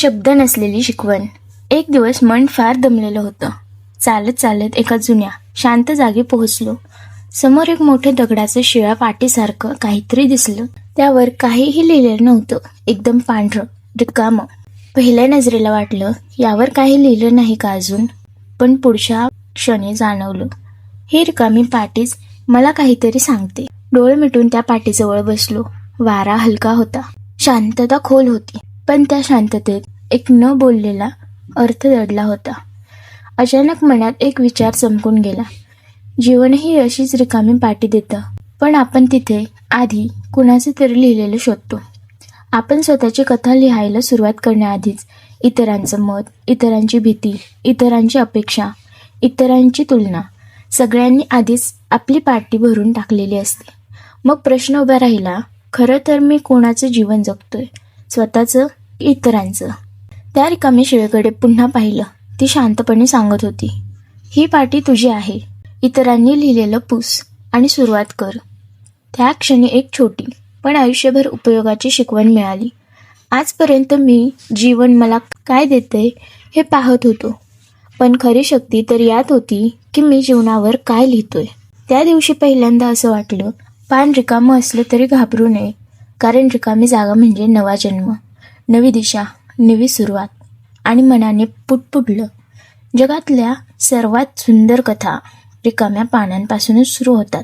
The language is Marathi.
शब्द नसलेली शिकवण. एक दिवस मन फार दमलेलं होतं. चालत चालत एका जुन्या शांत जागी पोहोचलो. समोर एक मोठं दगडाचं शिळ्या पाटीसारखं काहीतरी दिसलं. त्यावर काहीही लिहिलेलं नव्हतं. एकदम पांढरं रिकामं. पहिल्या नजरेला वाटलं यावर काही लिहिलं नाही का अजून? पण पुढच्या क्षणी जाणवलं. हे रिकामी पाटीच मला काहीतरी सांगते. डोळे मिटून त्या पाटीजवळ बसलो. वारा हलका होता. शांतता खोल होती. पण त्या शांततेत एक न बोललेला अर्थ दडला होता. अचानक मनात एक विचार चमकून गेला. जीवनही अशीच रिकामी पाठी देतं. पण आपण तिथे आधी कुणाचे तरी लिहिलेलं शोधतो. आपण स्वतःची कथा लिहायला सुरुवात करण्याआधीच इतरांचं मत इतरांची भीती इतरांची अपेक्षा इतरांची तुलना सगळ्यांनी आधीच आपली पार्टी भरून टाकलेली असते. मग प्रश्न उभा राहिला खरं तर मी कोणाचं जीवन जगतोय? स्वतःचं इतरांचं? त्या रिकामी शिळेकडे पुन्हा पाहिलं. ती शांतपणे सांगत होती ही पाटी तुझी आहे. इतरांनी लिहिलेलं पूस आणि सुरुवात कर. त्या क्षणी एक छोटी पण आयुष्यभर उपयोगाची शिकवण मिळाली. आजपर्यंत मी जीवन मला काय देते हे पाहत होतो. पण खरी शक्ती तर यात होती की मी जीवनावर काय लिहितोय. त्या दिवशी पहिल्यांदा असं वाटलं पान रिकामं असलं तरी घाबरू नये. कारण रिकामी जागा म्हणजे नवा जन्म. नवी दिशा. नवी सुरुवात. आणि मनाने पुटपुटलं जगातल्या सर्वात सुंदर कथा रिकाम्या पानांपासूनच सुरू होतात.